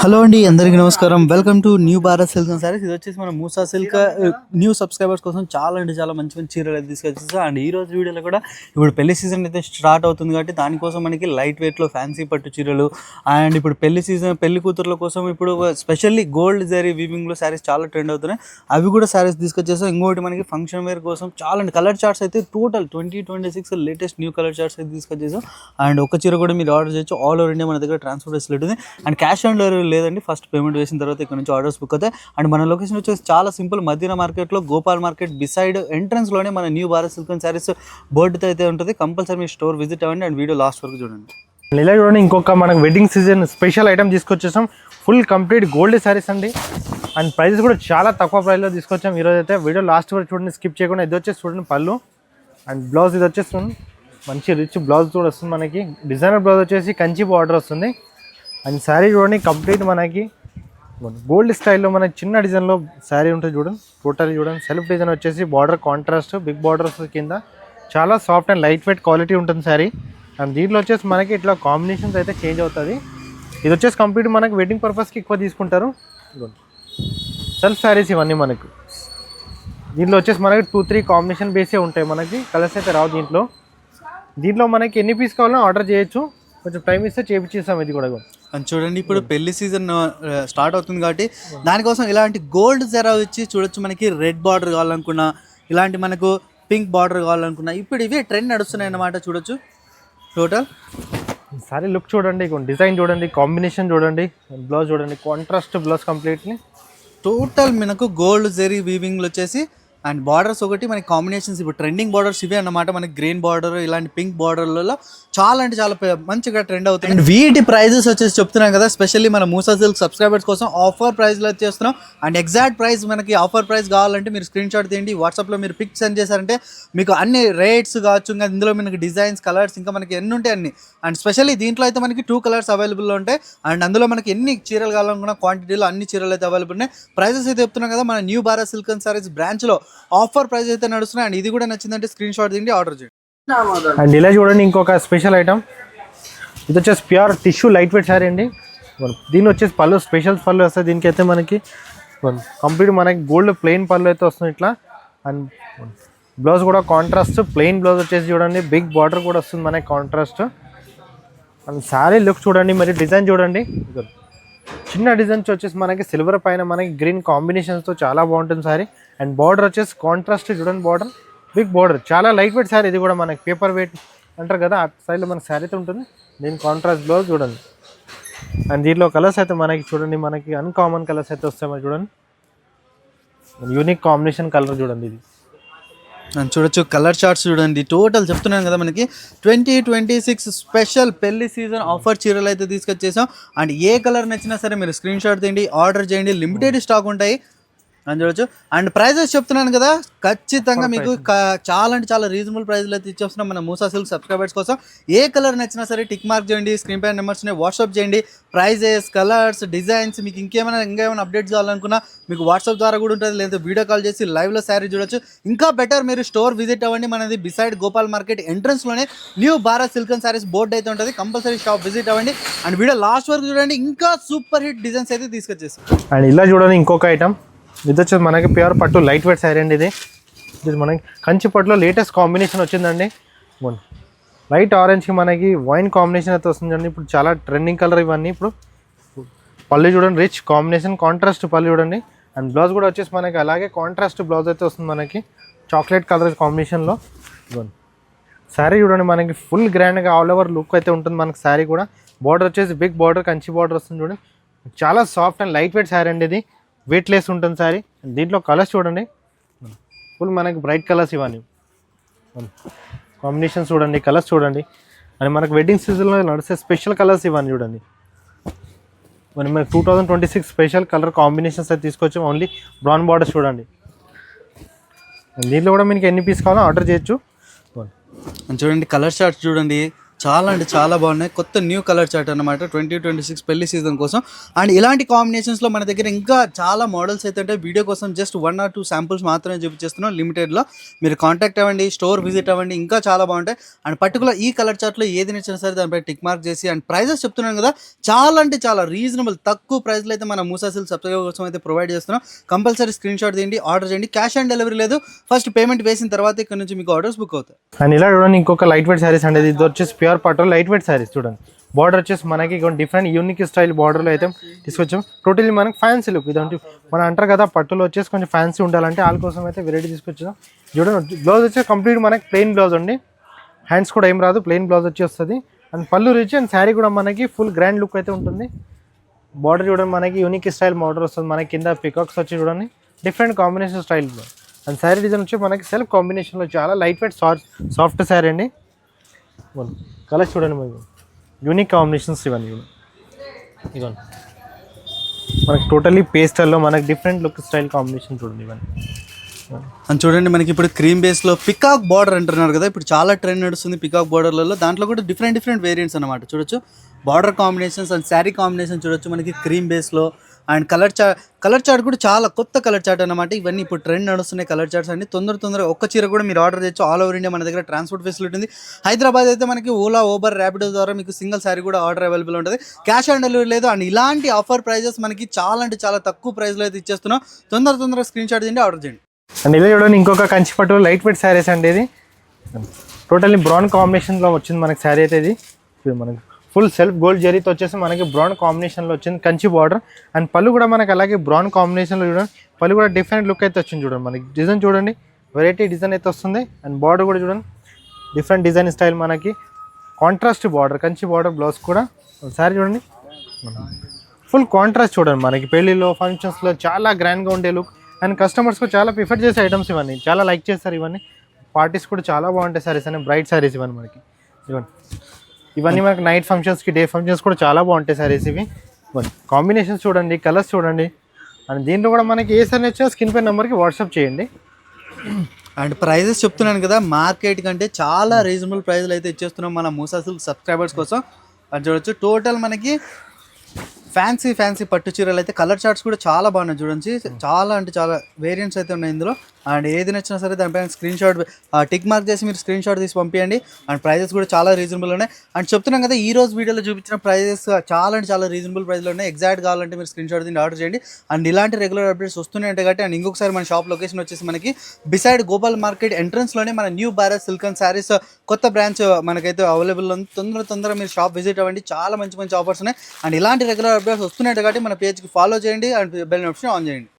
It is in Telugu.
హలో అండి అందరికీ నమస్కారం. Welcome to new Bharat silk saris ఇది వచ్చేసి మన మూసా సిల్క్ న్యూ సబ్స్క్రైబర్స్ కోసం చాలా అంటే చాలా మంచి మంచి చీరలు అయితే తీసుకొచ్చేసి అండ్ ఈ రోజు వీడియోలో కూడా ఇప్పుడు పెళ్ళి సీజన్ అయితే స్టార్ట్ అవుతుంది కాబట్టి దానికోసం మనకి లైట్ వెయిట్లో ఫ్యాన్సీ పట్టు చీరలు అండ్ ఇప్పుడు పెళ్ళి సీజన్ పెళ్ళి కూతుర్ల కోసం ఇప్పుడు స్పెషల్లీ గోల్డ్ జరీ వీవింగ్లో శారీస్ చాలా ట్రెండ్ అవుతున్నాయి. అవి కూడా శారీస్ తీసుకొచ్చేసాం. ఇంకోటి మనకి ఫంక్షన్ వేర్ కోసం చాలా అండ్ కలర్ చార్ట్స్ అయితే total twenty twenty six latest new colour charts అయితే తీసుకొచ్చేసాం. అండ్ ఒక చీర కూడా మీరు ఆర్డర్ చేయొచ్చు. ఆల్ ఓవర్ ఇండియా మన దగ్గర ట్రాన్స్పోర్ట్ ఫెసిలిటీ ఉంది. అండ్ క్యాష్ ఆన్ డెలివరీ లేదండి. ఫస్ట్ పేమెంట్ వేసిన తర్వాత ఇక్కడ నుంచి ఆర్డర్స్ బుక్ అవుతాయి. అండ్ మన లొకేషన్ వచ్చేసి చాలా సింపుల్. మదీనా మార్కెట్లో గోపాల్ మార్కెట్ బిసైడ్ ఎంట్రన్స్లోనే మన new Bharat silk and saris బోర్డుతో అయితే ఉంటుంది. కంపల్సరీ మీ స్టోర్ విజిట్ అవ్వండి. అండ్ వీడియో లాస్ట్ వరకు చూడండి. ఇలా చూడండి ఇంకొక మనకు వెడ్డింగ్ సీజన్ స్పెషల్ ఐటమ్ తీసుకొచ్చేసాం. ఫుల్ కంప్లీట్ గోల్డ్ శారీస్ అండి. అండ్ ప్రైస్ కూడా చాలా తక్కువ ప్రైస్లో తీసుకొచ్చాం. ఈరోజు అయితే వీడియో లాస్ట్ వరకు చూడండి. స్కిప్ చేయకుండా ఇది వచ్చేసి చూడండి పళ్ళు. అండ్ బ్లౌజ్ ఇది వచ్చేసి మంచి రిచ్ బ్లౌజ్ కూడా వస్తుంది మనకి. డిజైనర్ బ్లౌజ్ వచ్చేసి కంచి బార్డర్ వస్తుంది. అండ్ శారీ చూడండి కంప్లీట్ మనకి. గోల్డ్ స్టైల్లో మనకి చిన్న డిజైన్లో శారీ ఉంటుంది చూడండి. టోటల్ చూడండి సెల్ఫ్ డిజైన్ వచ్చేసి బార్డర్ కాంట్రాస్ట్ బిగ్ బార్డర్స్ కింద చాలా soft and light weight quality ఉంటుంది శారీ. అండ్ దీంట్లో వచ్చేసి మనకి ఇట్లా కాంబినేషన్స్ అయితే చేంజ్ అవుతుంది. ఇది వచ్చేసి కంప్లీట్ మనకి వెడ్డింగ్ పర్పస్కి ఎక్కువ తీసుకుంటారు. సెల్ఫ్ శారీస్ ఇవన్నీ మనకు. దీంట్లో వచ్చేసి మనకి టూ త్రీ కాంబినేషన్ బేసే ఉంటాయి మనకి. కలర్స్ అయితే రావు దీంట్లో. దీంట్లో మనకి ఎన్ని పీస్ కావాలో ఆర్డర్ చేయొచ్చు. కొంచెం టైం ఇస్తే చేపించేస్తాం ఇది కూడా. అండ్ చూడండి ఇప్పుడు పెళ్ళి సీజన్ స్టార్ట్ అవుతుంది కాబట్టి దానికోసం ఇలాంటి గోల్డ్ జరా వచ్చి చూడొచ్చు మనకి. రెడ్ బార్డర్ కావాలనుకున్నా ఇలాంటి మనకు పింక్ బార్డర్ కావాలనుకున్నా ఇప్పుడు ఇవే ట్రెండ్ నడుస్తున్నాయి అన్నమాట చూడొచ్చు. టోటల్ సారీ లుక్ చూడండి డిజైన్ చూడండి కాంబినేషన్ చూడండి బ్లౌజ్ చూడండి కాంట్రాస్ట్ బ్లౌజ్ కంప్లీట్లీ టోటల్ మనకు గోల్డ్ జెరీ వీవింగ్లు వచ్చేసి అండ్ బార్డర్స్ ఒకటి మనకి కాంబినేషన్స్ ఇప్పుడు ట్రెండింగ్ బార్డర్స్ ఇవే అన్నమాట. మనకి గ్రీన్ బార్డర్ ఇలాంటి పింక్ బార్డర్లలో చాలా అంటే చాలా మంచిగా ట్రెండ్ అవుతుంది అండ్ వీటి ప్రైజెస్ వచ్చేసి చెప్తున్నాం కదా స్పెషల్లీ మన మూసా సిల్క్ సబ్స్క్రైబర్స్ కోసం ఆఫర్ ప్రైస్లో చేస్తున్నాం. అండ్ ఎగ్జాక్ట్ ప్రైస్ మనకి ఆఫర్ ప్రైస్ కావాలంటే మీరు స్క్రీన్ షాట్ తీయండి వాట్సాప్లో మీరు పిక్ సెండ్ చేశారంటే మీకు అన్ని రేట్స్ కావచ్చు ఇంకా ఇందులో మనకి డిజైన్స్ కలర్స్ ఇంకా మనకి ఎన్ని ఉంటాయి అన్ని. అండ్ స్పెషల్లీ దీంట్లో అయితే మనకి టూ కలర్స్ అవైలబుల్లో ఉంటాయి. అండ్ అందులో మనకి ఎన్ని చీరలు కావాలనుకున్న క్వాంటిటీలో అన్ని చీరలు అయితే అవైలబుల్ ఉన్నాయి. ప్రైజెస్ అయితే చెప్తున్నాం కదా మన new Bharat silk and saris బ్రాంచ్లో ఆఫర్ ప్రైస్ అయితే నడుస్తున్నాయి. అండ్ ఇది కూడా నచ్చిందంటే స్క్రీన్ షాట్ తిండి ఆర్డర్ చేయండి. అండ్ ఇలా చూడండి ఇంకొక స్పెషల్ ఐటమ్. ఇది వచ్చేసి pure tissue light weight sari అండి. దీని వచ్చేసి పళ్ళు స్పెషల్ పళ్ళు వస్తాయి దీనికి అయితే మనకి కంప్లీట్ మనకి గోల్డ్ ప్లెయిన్ పళ్ళు అయితే వస్తుంది ఇట్లా. అండ్ బ్లౌజ్ కూడా కాంట్రాస్ట్ ప్లెయిన్ బ్లౌజ్ వచ్చేసి చూడండి. బిగ్ బార్డర్ కూడా వస్తుంది మనకి కాంట్రాస్ట్. అండ్ శారీ లుక్ చూడండి మరి డిజైన్ చూడండి. చిన్న డిజైన్స్ వచ్చేసి మనకి సిల్వర్ పైన మనకి గ్రీన్ కాంబినేషన్స్తో చాలా బాగుంటుంది సారీ అండ్ బార్డర్ వచ్చేసి కాంట్రాస్ట్ చూడండి బార్డర్. బిగ్ బార్డర్ చాలా లైట్ వెయిట్ శారీ ఇది కూడా మనకి పేపర్ వెయిట్ అంటారు కదా ఆ సైడ్లో మనకి శారీ అయితే ఉంటుంది. దీని కాంట్రాస్ట్ బ్లౌజ్ చూడండి. అండ్ దీంట్లో కలర్స్ అయితే మనకి చూడండి మనకి అన్కామన్ కలర్స్ అయితే వస్తాయి చూడండి. యూనిక్ కాంబినేషన్ కలర్ చూడండి ఇది. అండ్ చూడొచ్చు కలర్ చార్ట్స్ చూడండి. టోటల్ చెప్తున్నాను కదా మనకి ట్వంటీ ట్వంటీ సిక్స్ స్పెషల్ పెళ్ళి సీజన్ ఆఫర్ చీరలు అయితే తీసుకొచ్చేసాం. అండ్ ఏ కలర్ నచ్చినా సరే మీరు స్క్రీన్ షాట్ తీయండి ఆర్డర్ చేయండి. లిమిటెడ్ స్టాక్ ఉంటాయి. అని చూడొచ్చు. అండ్ ప్రైజెస్ చెప్తున్నాను కదా ఖచ్చితంగా మీకు చాలా అంటే చాలా రీజనబుల్ ప్రైస్లో అయితే ఇచ్చేస్తున్నాం. మన మూసా సిల్క్ సబ్స్క్రైబర్స్ కోసం ఏ కలర్ నచ్చినా సరే టిక్ మార్క్ చేయండి స్క్రీన్ పై నెంబర్స్ని వాట్సాప్ చేయండి. ప్రైజెస్ కలర్స్ డిజైన్స్ మీకు ఇంకేమైనా ఇంకా ఏమైనా అప్డేట్స్ కావాలనుకున్నా మీకు వాట్సాప్ ద్వారా కూడా ఉంటుంది. లేదా వీడియో కాల్ చేసి లైవ్లో శారీ చూడొచ్చు. ఇంకా బెటర్ మీరు స్టోర్ విజిట్ అవ్వండి. మనది beside Gopal market ఎంట్రన్స్లోనే new Bharat silk and saris board అయితే ఉంటుంది. కంపల్సరీ షాప్ విజిట్ అవ్వండి. అండ్ వీడియో లాస్ట్ వరకు చూడండి. ఇంకా సూపర్ హిట్ డిజైన్స్ అయితే తీసుకొచ్చేసి. అండ్ ఇలా చూడండి ఇంకొక ఐటమ్ ఇది వచ్చేసి మనకి ప్యూర్ పట్టు లైట్ వెయిట్ శారీ అండి ఇది. ఇది మనకి కంచి పట్టులో లేటెస్ట్ కాంబినేషన్ వచ్చిందండి. లైట్ ఆరెంజ్కి మనకి వైన్ కాంబినేషన్ అయితే వస్తుందండి ఇప్పుడు చాలా ట్రెండింగ్ కలర్ ఇవన్నీ. ఇప్పుడు పళ్ళు చూడండి రిచ్ కాంబినేషన్ కాంట్రాస్ట్ పళ్ళు చూడండి. అండ్ బ్లౌజ్ కూడా వచ్చేసి మనకి అలాగే కాంట్రాస్ట్ బ్లౌజ్ అయితే వస్తుంది మనకి. చాక్లెట్ కలర్ కాంబినేషన్లో ఇదిగోండి. శారీ చూడండి మనకి ఫుల్ గ్రాండ్గా ఆల్ ఓవర్ లుక్ అయితే ఉంటుంది మనకి శారీ కూడా. బార్డర్ వచ్చేసి బిగ్ బార్డర్ కంచి బార్డర్ వస్తుంది చూడండి. చాలా soft and light weight sari అండి ఇది. వెయిట్లెస్ ఉంటుంది సారీ. దీంట్లో కలర్స్ చూడండి. ఫుల్ మనకి బ్రైట్ కలర్స్ ఇవన్నీ కాంబినేషన్స్ చూడండి కలర్స్ చూడండి. అని మనకు వెడ్డింగ్ సీజన్లో నడిచే స్పెషల్ కలర్స్ ఇవన్నీ చూడండి. మరి మనకి two thousand twenty six special colour combinations అయితే తీసుకొచ్చాం. ఓన్లీ బ్రౌన్ బార్డర్స్ చూడండి. దీంట్లో కూడా మీకు ఎన్ని పీస్ కావాలో ఆర్డర్ చేయొచ్చు. చూడండి కలర్ చార్ట్స్ చూడండి. చాలా అంటే చాలా బాగున్నాయి. కొత్త న్యూ కలర్ చార్ట్ అనమాట ట్వంటీ ట్వంటీ సిక్స్ పెళ్ళి సీజన్ కోసం. అండ్ ఇలాంటి కాంబినేషన్స్లో మన దగ్గర ఇంకా చాలా మోడల్స్ అయితే ఉంటాయి. వీడియో కోసం just one or two samples మాత్రమే చూపించేస్తున్నాం లిమిటెడ్లో మీరు కాంటాక్ట్ అవ్వండి స్టోర్ విజిట్ అవ్వండి ఇంకా చాలా బాగుంటాయి. అండ్ పర్టికులర్ ఈ కలర్ చార్ట్లో ఏది నచ్చినా సరే దానిపై టిక్ మార్క్ చేసి అండ్ ప్రైజెస్ చెప్తున్నాను కదా చాలా అంటే చాలా రీజనబుల్ తక్కువ ప్రైస్లో అయితే మన మూసాసిల్ సబ్స్క్రైబర్ కోసం అయితే ప్రొవైడ్ చేస్తున్నాం. కంపల్సరీ స్క్రీన్ షాట్ తీయండి ఆర్డర్ చేయండి. క్యాష్ ఆన్ డెలివరీ లేదు. ఫస్ట్ పేమెంట్ వేసిన తర్వాత ఇక్కడ నుంచి మీకు ఆర్డర్స్ బుక్ అవుతాయి. అండ్ ఇలా చూడండి ఇంకొక లైట్ వెయిట్ శారీస్ అండి ఇది వచ్చేసి ప్యూర్ పట్టు లైట్ వెయిట్ శారీస్ చూడండి. బార్డర్ వచ్చేసి మనకి డిఫరెంట్ యూనిక్ స్టైల్ బార్డర్లో అయితే తీసుకొచ్చాం. టోటల్లీ మనకి ఫ్యాన్సీ లుక్ ఇదంటే మనం అంటారు కదా పట్టులో వచ్చేసి కొంచెం ఫ్యాన్సీ ఉండాలంటే వాళ్ళ కోసం అయితే వెరైటీ తీసుకొచ్చాం చూడండి బ్లౌజ్ వచ్చేసి కంప్లీట్ మనకి ప్లెయిన్ బ్లౌజ్ అండి. హ్యాండ్స్ కూడా ఏం రాదు ప్లెయిన్ బ్లౌజ్ వచ్చి వస్తుంది. అండ్ పళ్ళు రిచ్ అండ్ శారీ కూడా మనకి ఫుల్ గ్రాండ్ లుక్ అయితే ఉంటుంది. బార్డర్ చూడండి మనకి యూనిక్ స్టైల్ బార్డర్ వస్తుంది. మనకి కింద పికాక్స్ వచ్చి చూడండి. డిఫరెంట్ కాంబినేషన్ స్టైల్లో అండ్ శారీ డిజైన్ వచ్చి మనకి సెల్ఫ్ కాంబినేషన్లో చాలా light weight soft soft sari అండి. కలర్స్ చూడండి మరి. యూనిక్ కాంబినేషన్స్ ఇవన్నీ ఇవన్నీ మనకి టోటలీ పేస్టల్లో మనకి డిఫరెంట్ లుక్ స్టైల్ కాంబినేషన్ చూడండి ఇవన్నీ అని చూడండి మనకి ఇప్పుడు క్రీమ్ బేస్లో పికాక్ బార్డర్ అంటున్నారు కదా ఇప్పుడు చాలా ట్రెండ్ నడుస్తుంది పికాక్ బార్డర్లలో దాంట్లో కూడా డిఫరెంట్ డిఫరెంట్ వేరియంట్స్ అనమాట చూడొచ్చు. Border combinations and sari combination చూడొచ్చు. మనకి క్రీమ్ బేస్లో and colour chart colour chart కూడా చాలా కొత్త కలర్ చార్ట్ అనమాట ఇవన్నీ ఇప్పుడు ట్రెండ్ నడుస్తున్నాయి కలర్ చార్ట్స్ అండి తొందర తొందరగా ఒక్క చీర కూడా మీరు ఆర్డర్ చేయొచ్చు. ఆల్ ఓవర్ ఇండియా మన దగ్గర ట్రాన్స్పోర్ట్ ఫెసిలిటీ ఉంది. హైదరాబాద్ అయితే మనకి ఓలా ఓబర్ ర్యాపిడో ద్వారా మీకు సింగిల్ శారీ కూడా ఆర్డర్ అవైలబుల్ ఉంటుంది. క్యాష్ ఆన్ డెలివరీ లేదు. అండ్ ఇలాంటి ఆఫర్ ప్రైజెస్ మనకి చాలా అంటే చాలా తక్కువ ప్రైస్లో అయితే ఇచ్చేస్తున్నాం. తొందర తొందరగా స్క్రీన్ షాట్ చేయండి ఆర్డర్ చేయండి. అండ్ ఇలా చూడండి ఇంకొక కంచి పట్టు లైట్ వెయిట్ శారీస్ అండి ఇది. టోటల్లీ బ్రౌన్ కాంబినేషన్లో వచ్చింది మనకి శారీ అయితే ఇది. ఇది మనకి ఫుల్ సెల్ఫ్ గోల్డ్ జరీతో వచ్చేసి మనకి బ్రౌన్ కాంబినేషన్లో వచ్చింది. కంచి బార్డర్ అండ్ పళ్ళు కూడా మనకి అలాగే బ్రౌన్ కాంబినేషన్లో చూడండి. పళ్ళు కూడా డిఫరెంట్ లుక్ అయితే వచ్చింది చూడండి. మనకి డిజైన్ చూడండి. వెరైటీ డిజైన్ అయితే వస్తుంది. అండ్ బార్డర్ కూడా చూడండి. డిఫరెంట్ డిజైన్ స్టైల్ మనకి. Contrast border Kanchi border blouse కూడా. ఒకసారి చూడండి. ఫుల్ కాంట్రాస్ట్ చూడండి మనకి. పెళ్ళిలో ఫంక్షన్స్లో చాలా గ్రాండ్గా ఉండే లుక్ అండ్ కస్టమర్స్కి చాలా ప్రిఫర్ చేసే ఐటమ్స్ ఇవన్నీ. చాలా లైక్ చేస్తారు ఇవన్నీ. పార్టీస్ కూడా చాలా బాగుంటాయి సారీస్ అని బ్రైట్ సారీస్ ఇవన్నీ మనకి. ఇవన్నీ ఇవన్నీ మనకి నైట్ ఫంక్షన్స్కి డే ఫంక్షన్స్ కూడా చాలా బాగుంటాయి సారీస్ ఇవి. కాంబినేషన్స్ చూడండి కలర్స్ చూడండి. అండ్ దీంట్లో కూడా మనకి ఏ సారీ వచ్చినా స్కిన్ పే నెంబర్కి వాట్సాప్ చేయండి. అండ్ ప్రైజెస్ చెప్తున్నాను కదా మార్కెట్ కంటే చాలా రీజనబుల్ ప్రైస్లు అయితే ఇచ్చేస్తున్నాం మన మూసా సిల్క్ సబ్స్క్రైబర్స్ కోసం. అది చూడొచ్చు టోటల్ మనకి ఫ్యాన్సీ ఫ్యాన్సీ పట్టు చీరలు అయితే కలర్ చార్ట్స్ కూడా చాలా బాగున్నాయి చూడండి. చాలా అంటే చాలా వేరియంట్స్ అయితే ఉన్నాయి ఇందులో. అండ్ ఏది నచ్చినా సరే దానిపైన స్క్రీన్ షాట్ టిక్ మార్క్ చేసి మీరు స్క్రీన్ షాట్ తీసి పంపించండి అండ్ ప్రైజెస్ కూడా చాలా రీజనబుల్ ఉన్నాయి. అండ్ చెప్తున్నాం కదా ఈ రోజు వీడియోలో చూపించిన ప్రైజెస్ చాలా అంటే చాలా రీజనబుల్ ప్రైస్లో ఉన్నాయి. ఎగ్జాక్ట్ కావాలంటే మీరు స్క్రీన్ షాట్ దీన్ని ఆర్డర్ చేయండి. అండ్ ఇలాంటి రెగ్యులర్ అప్డేట్స్ వస్తూనే ఉంటాయి కాబట్టి అండ్ ఇంకొకసారి మన షాప్ లొకేషన్ వచ్చేసి మనకి బిసైడ్ గోపాల్ మార్కెట్ ఎంట్రన్స్లోనే మన new Bharat silk and saris కొత్త బ్రాంచ్ మనకైతే అవైలబుల్ ఉంది. తొందర తొందరగా మీరు షాప్ విజిట్ అవ్వండి. చాలా మంచి మంచి ఆఫర్స్ ఉన్నాయి. అండ్ ఇలాంటి రెగ్యులర్ అప్డేట్స్ వస్తున్నాయి కాబట్టి మన పేజ్కి ఫాలో చేయండి. అండ్ బెల్ ఆప్షన్ ఆన్ చేయండి.